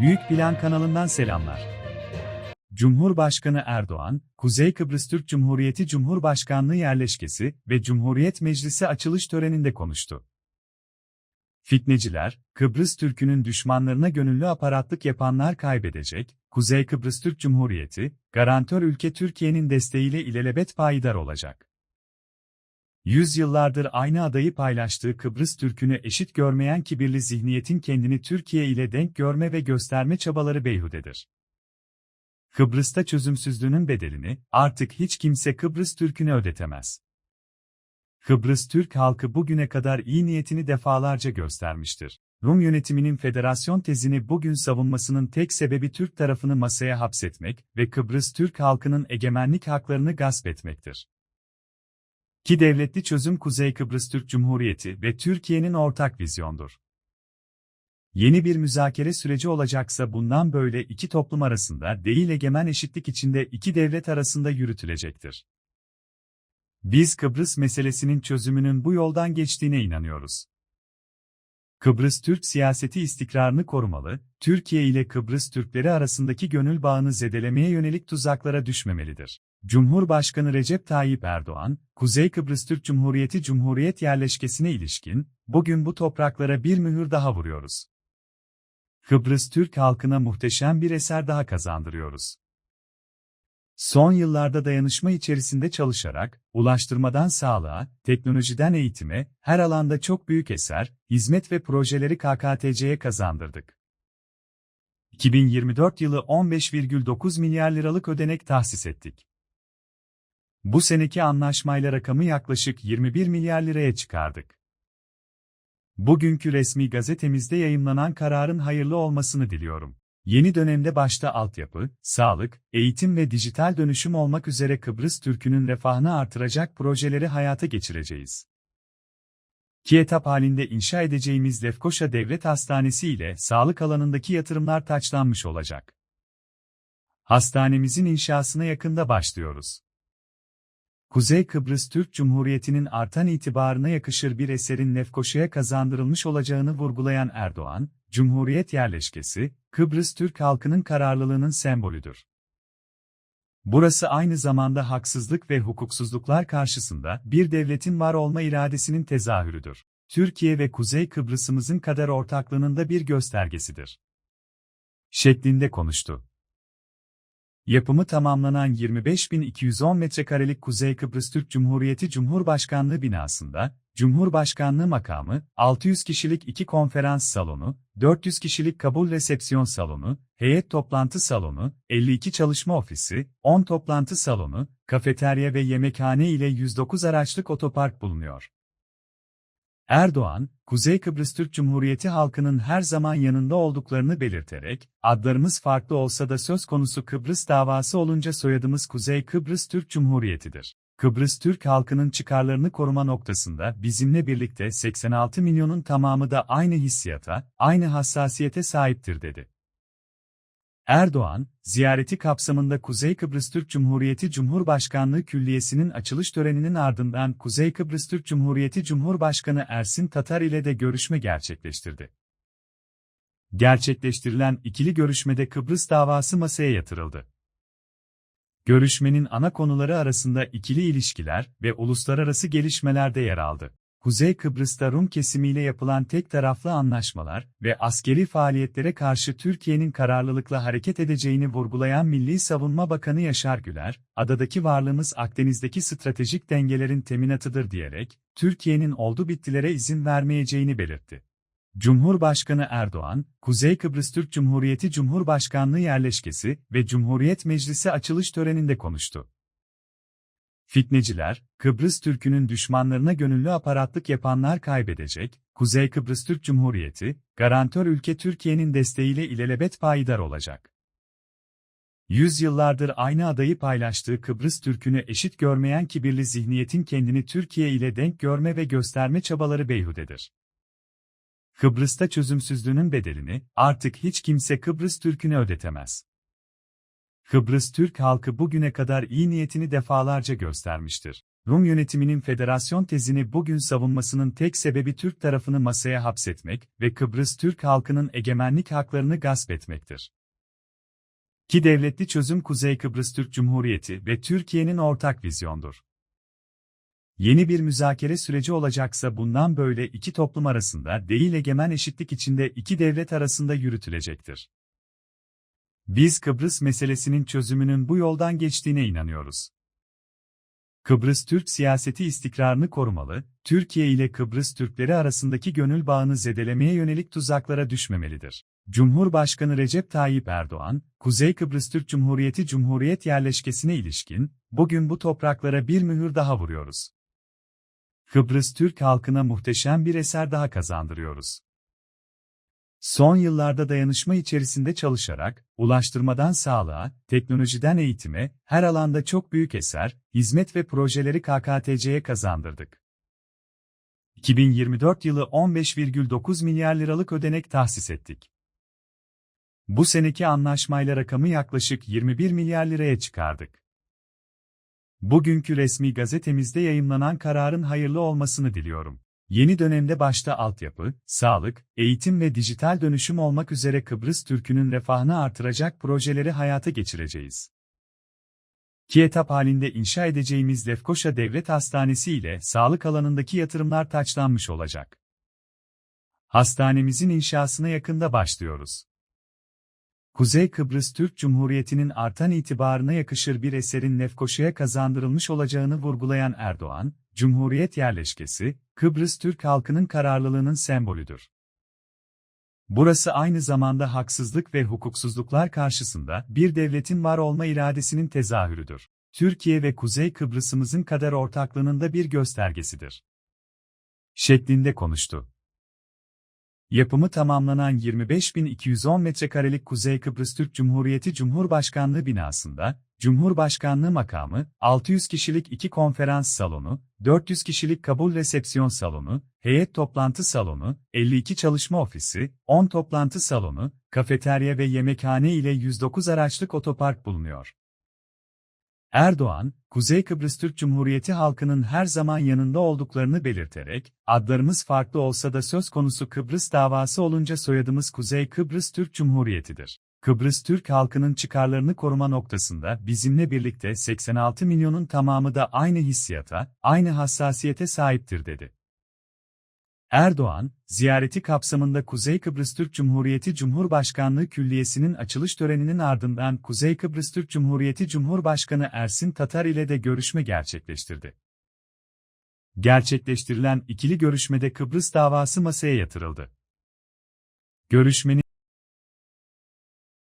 Büyük Plan kanalından selamlar. Cumhurbaşkanı Erdoğan, Kuzey Kıbrıs Türk Cumhuriyeti Cumhurbaşkanlığı yerleşkesi ve Cumhuriyet Meclisi açılış töreninde konuştu. Fitneciler, Kıbrıs Türk'ünün düşmanlarına gönüllü aparatlık yapanlar kaybedecek, Kuzey Kıbrıs Türk Cumhuriyeti, garantör ülke Türkiye'nin desteğiyle ilelebet payidar olacak. Yüzyıllardır aynı adayı paylaştığı Kıbrıs Türk'ünü eşit görmeyen kibirli zihniyetin kendini Türkiye ile denk görme ve gösterme çabaları beyhudedir. Kıbrıs'ta çözümsüzlüğünün bedelini artık hiç kimse Kıbrıs Türk'üne ödetemez. Kıbrıs Türk halkı bugüne kadar iyi niyetini defalarca göstermiştir. Rum yönetiminin federasyon tezini bugün savunmasının tek sebebi Türk tarafını masaya hapsetmek ve Kıbrıs Türk halkının egemenlik haklarını gasp etmektir. Ki devletli çözüm Kuzey Kıbrıs Türk Cumhuriyeti ve Türkiye'nin ortak vizyondur. Yeni bir müzakere süreci olacaksa bundan böyle iki toplum arasında değil egemen eşitlik içinde iki devlet arasında yürütülecektir. Biz Kıbrıs meselesinin çözümünün bu yoldan geçtiğine inanıyoruz. Kıbrıs Türk siyaseti istikrarını korumalı, Türkiye ile Kıbrıs Türkleri arasındaki gönül bağını zedelemeye yönelik tuzaklara düşmemelidir. Cumhurbaşkanı Recep Tayyip Erdoğan, Kuzey Kıbrıs Türk Cumhuriyeti Cumhuriyet yerleşkesine ilişkin, bugün bu topraklara bir mühür daha vuruyoruz. Kıbrıs Türk halkına muhteşem bir eser daha kazandırıyoruz. Son yıllarda dayanışma içerisinde çalışarak, ulaştırmadan sağlığa, teknolojiden eğitime, her alanda çok büyük eser, hizmet ve projeleri KKTC'ye kazandırdık. 2024 yılı 15,9 milyar liralık ödenek tahsis ettik. Bu seneki anlaşmayla rakamı yaklaşık 21 milyar liraya çıkardık. Bugünkü resmi gazetemizde yayımlanan kararın hayırlı olmasını diliyorum. Yeni dönemde başta altyapı, sağlık, eğitim ve dijital dönüşüm olmak üzere Kıbrıs Türk'ünün refahını artıracak projeleri hayata geçireceğiz. İki etap halinde inşa edeceğimiz Lefkoşa Devlet Hastanesi ile sağlık alanındaki yatırımlar taçlanmış olacak. Hastanemizin inşasına yakında başlıyoruz. Kuzey Kıbrıs Türk Cumhuriyeti'nin artan itibarına yakışır bir eserin Lefkoşa'ya kazandırılmış olacağını vurgulayan Erdoğan, Cumhuriyet yerleşkesi, Kıbrıs Türk halkının kararlılığının sembolüdür. Burası aynı zamanda haksızlık ve hukuksuzluklar karşısında bir devletin var olma iradesinin tezahürüdür. Türkiye ve Kuzey Kıbrıs'ımızın kader ortaklığının da bir göstergesidir. Şeklinde konuştu. Yapımı tamamlanan 25.210 metrekarelik Kuzey Kıbrıs Türk Cumhuriyeti Cumhurbaşkanlığı binasında, Cumhurbaşkanlığı makamı, 600 kişilik iki konferans salonu, 400 kişilik kabul resepsiyon salonu, heyet toplantı salonu, 52 çalışma ofisi, 10 toplantı salonu, kafeterya ve yemekhane ile 109 araçlık otopark bulunuyor. Erdoğan, Kuzey Kıbrıs Türk Cumhuriyeti halkının her zaman yanında olduklarını belirterek, adlarımız farklı olsa da söz konusu Kıbrıs davası olunca soyadımız Kuzey Kıbrıs Türk Cumhuriyeti'dir. Kıbrıs Türk halkının çıkarlarını koruma noktasında bizimle birlikte 86 milyonun tamamı da aynı hissiyata, aynı hassasiyete sahiptir dedi. Erdoğan, ziyareti kapsamında Kuzey Kıbrıs Türk Cumhuriyeti Cumhurbaşkanlığı Külliyesi'nin açılış töreninin ardından Kuzey Kıbrıs Türk Cumhuriyeti Cumhurbaşkanı Ersin Tatar ile de görüşme gerçekleştirdi. Gerçekleştirilen ikili görüşmede Kıbrıs davası masaya yatırıldı. Görüşmenin ana konuları arasında ikili ilişkiler ve uluslararası gelişmeler de yer aldı. Kuzey Kıbrıs'ta Rum kesimiyle yapılan tek taraflı anlaşmalar ve askeri faaliyetlere karşı Türkiye'nin kararlılıkla hareket edeceğini vurgulayan Milli Savunma Bakanı Yaşar Güler, adadaki varlığımız Akdeniz'deki stratejik dengelerin teminatıdır diyerek, Türkiye'nin oldu bittilere izin vermeyeceğini belirtti. Cumhurbaşkanı Erdoğan, Kuzey Kıbrıs Türk Cumhuriyeti Cumhurbaşkanlığı yerleşkesi ve Cumhuriyet Meclisi açılış töreninde konuştu. Fitneciler, Kıbrıs Türk'ünün düşmanlarına gönüllü aparatlık yapanlar kaybedecek, Kuzey Kıbrıs Türk Cumhuriyeti, garantör ülke Türkiye'nin desteğiyle ilelebet payidar olacak. Yüzyıllardır aynı adayı paylaştığı Kıbrıs Türk'ünü eşit görmeyen kibirli zihniyetin kendini Türkiye ile denk görme ve gösterme çabaları beyhudedir. Kıbrıs'ta çözümsüzlüğünün bedelini artık hiç kimse Kıbrıs Türk'üne ödetemez. Kıbrıs Türk halkı bugüne kadar iyi niyetini defalarca göstermiştir. Rum yönetiminin federasyon tezini bugün savunmasının tek sebebi Türk tarafını masaya hapsetmek ve Kıbrıs Türk halkının egemenlik haklarını gasp etmektir. Ki devletli çözüm Kuzey Kıbrıs Türk Cumhuriyeti ve Türkiye'nin ortak vizyondur. Yeni bir müzakere süreci olacaksa bundan böyle iki toplum arasında değil egemen eşitlik içinde iki devlet arasında yürütülecektir. Biz Kıbrıs meselesinin çözümünün bu yoldan geçtiğine inanıyoruz. Kıbrıs Türk siyaseti istikrarını korumalı, Türkiye ile Kıbrıs Türkleri arasındaki gönül bağını zedelemeye yönelik tuzaklara düşmemelidir. Cumhurbaşkanı Recep Tayyip Erdoğan, Kuzey Kıbrıs Türk Cumhuriyeti Cumhuriyet yerleşkesine ilişkin, bugün bu topraklara bir mühür daha vuruyoruz. Kıbrıs Türk halkına muhteşem bir eser daha kazandırıyoruz. Son yıllarda dayanışma içerisinde çalışarak, ulaştırmadan sağlığa, teknolojiden eğitime, her alanda çok büyük eser, hizmet ve projeleri KKTC'ye kazandırdık. 2024 yılı 15,9 milyar liralık ödenek tahsis ettik. Bu seneki anlaşmayla rakamı yaklaşık 21 milyar liraya çıkardık. Bugünkü resmi gazetemizde yayımlanan kararın hayırlı olmasını diliyorum. Yeni dönemde başta altyapı, sağlık, eğitim ve dijital dönüşüm olmak üzere Kıbrıs Türk'ünün refahını artıracak projeleri hayata geçireceğiz. İki etap halinde inşa edeceğimiz Lefkoşa Devlet Hastanesi ile sağlık alanındaki yatırımlar taçlanmış olacak. Hastanemizin inşasına yakında başlıyoruz. Kuzey Kıbrıs Türk Cumhuriyeti'nin artan itibarına yakışır bir eserin Lefkoşa'ya kazandırılmış olacağını vurgulayan Erdoğan, Cumhuriyet yerleşkesi, Kıbrıs Türk halkının kararlılığının sembolüdür. Burası aynı zamanda haksızlık ve hukuksuzluklar karşısında bir devletin var olma iradesinin tezahürüdür. Türkiye ve Kuzey Kıbrıs'ımızın kader ortaklığının da bir göstergesidir. Şeklinde konuştu. Yapımı tamamlanan 25.210 metrekarelik Kuzey Kıbrıs Türk Cumhuriyeti Cumhurbaşkanlığı binasında, Cumhurbaşkanlığı makamı, 600 kişilik iki konferans salonu, 400 kişilik kabul resepsiyon salonu, heyet toplantı salonu, 52 çalışma ofisi, 10 toplantı salonu, kafeterya ve yemekhane ile 109 araçlık otopark bulunuyor. Erdoğan, Kuzey Kıbrıs Türk Cumhuriyeti halkının her zaman yanında olduklarını belirterek, adlarımız farklı olsa da söz konusu Kıbrıs davası olunca soyadımız Kuzey Kıbrıs Türk Cumhuriyeti'dir. Kıbrıs Türk halkının çıkarlarını koruma noktasında bizimle birlikte 86 milyonun tamamı da aynı hissiyata, aynı hassasiyete sahiptir dedi. Erdoğan, ziyareti kapsamında Kuzey Kıbrıs Türk Cumhuriyeti Cumhurbaşkanlığı Külliyesi'nin açılış töreninin ardından Kuzey Kıbrıs Türk Cumhuriyeti Cumhurbaşkanı Ersin Tatar ile de görüşme gerçekleştirdi. Gerçekleştirilen ikili görüşmede Kıbrıs davası masaya yatırıldı. Görüşmenin